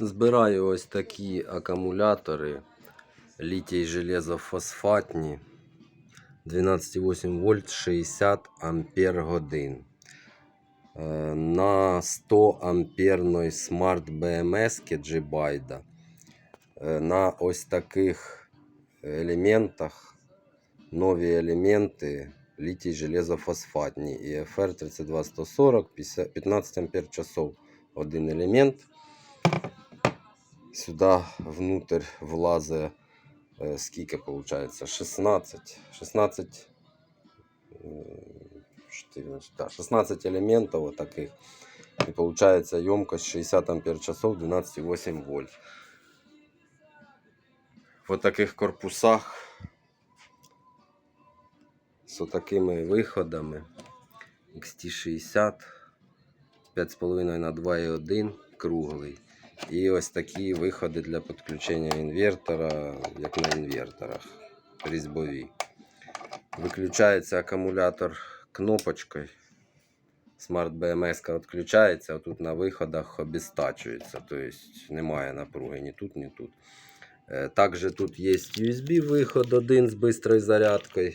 Збираю ось такі акумулятори літій железофосфатні 12,8 вольт 60 ампер годин. Е, На 100 амперної смарт BMS G-Byte е, на ось таких елементах нові елементи літій железофосфатні EFR 32140 50 15 ампер часов один елемент. Сюди внутрь влазить е, скільки виходить? 16. 16 е, 14, да, 16 элементов вот таких. И получается емкость 60 ампер часов 12,8 вольт. В вот таких корпусах з такими виходами XT60 5,5 на 2,1 круглий. І ось такі виходи для підключення інвертора, як на інверторах, різьбові. Виключається акумулятор кнопочкою. Smart BMS відключається, а тут на виходах обестачується, тобто немає напруги ні тут, ні тут. Е, Також тут є USB виход один з бистрою зарядкою.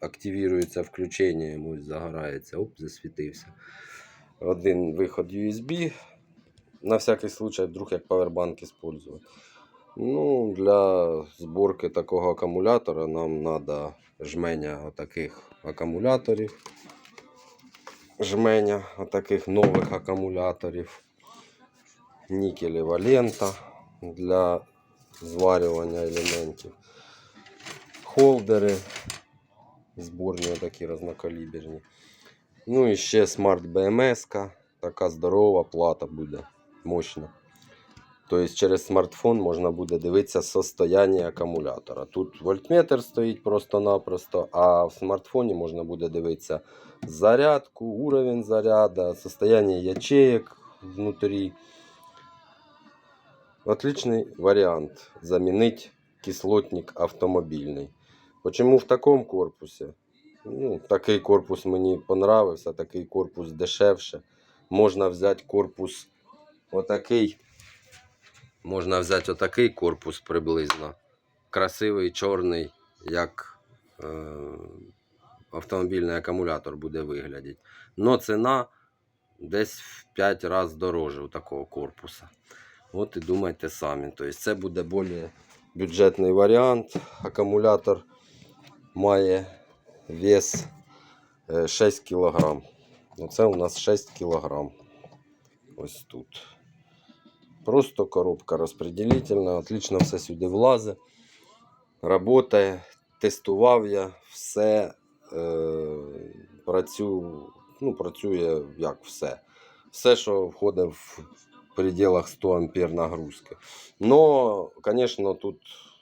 Активується включення, йому загорається, оп, засвітився. Один виход USB. На всякий случай, вдруг як павербанк использовать. Ну, для зборки такого акумулятора нам треба жменя отаких акумуляторів. Жменя отаких нових акумуляторів. Нікелева лента для зварювання елементів. Холдери зборні такі різнокаліберні. Ну і ще BMS. Така здорова плата буде мощна. Тобто через смартфон можна буде дивитися состояние акумулятора. Тут вольтметр стоїть просто-напросто, а в смартфоні можна буде дивитися зарядку, уровень заряду, состояние ячеек внутрі. Отличный варіант замінити кислотник автомобільний. Почему в такому корпусі? Ну, такий корпус мені понравився, такий корпус дешевше. Можна взяти корпус отакий. Можна взяти отакий корпус приблизно. Красивий, чорний, як е, автомобільний акумулятор буде виглядати. Но ціна десь в 5 разів дороже у такого корпуса. От і думайте самі. Тобто це буде більш бюджетний варіант. Акумулятор має вес е, 6 кг. Оце у нас 6 кг. Ось тут. Просто коробка розподілительна, отлично все сюди влазить. Работає, тестував я, все е, працює, ну, працює як все. Все, що входить в пределах 100 ампер нагрузки. Но, конечно, тут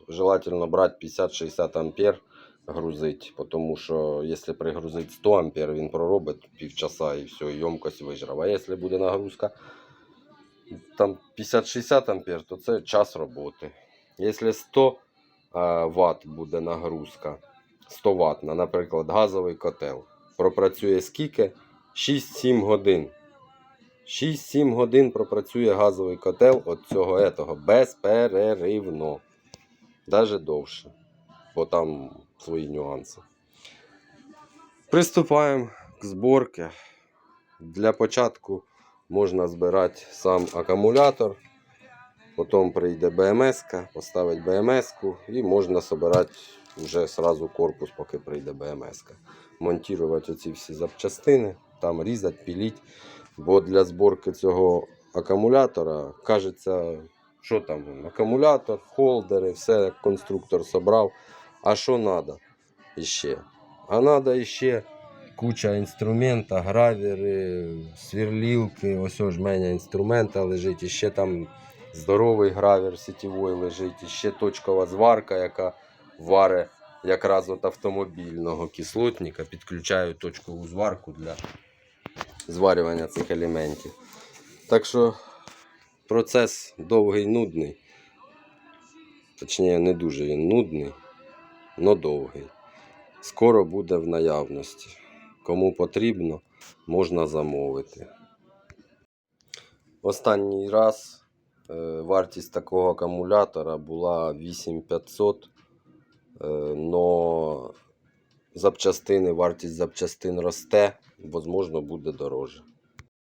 желательно брати 50-60 ампер грузить, потому що якщо пригрузити 100 ампер, він проробить півчаса і все, ємкость вижрав. А якщо буде нагрузка там 50-60 ампер, то це час роботи. Якщо 100 Вт буде нагрузка, 100 Вт, наприклад, газовий котел, пропрацює скільки? 6-7 годин. 6-7 годин пропрацює газовий котел від цього етого безперервно. Даже довше. Бо там свої нюанси. Приступаємо к зборці. Для початку можна збирати сам акумулятор. Потім прийде БМС, поставить БМС і можна збирати вже сразу корпус, поки прийде БМС. Монтувати оці всі запчастини, там різати, піліть. Бо для зборки цього акумулятора, кажеться, що там, акумулятор, холдери, все як конструктор собрав. А що треба іще? А треба іще куча інструмента, гравери, сверлілки, ось ось жменя інструмента лежить, і ще там здоровий гравер сітєвий лежить, і ще точкова зварка, яка варе якраз от автомобільного кислотника, підключаю точкову зварку для зварювання цих елементів. Так що процес довгий, нудний. Точніше, не дуже він нудний, але довгий. Скоро буде в наявності. Кому потрібно, можна замовити. Останній раз е, вартість такого акумулятора була 8500, е, но запчастини, вартість запчастин росте, можливо, буде дорожче.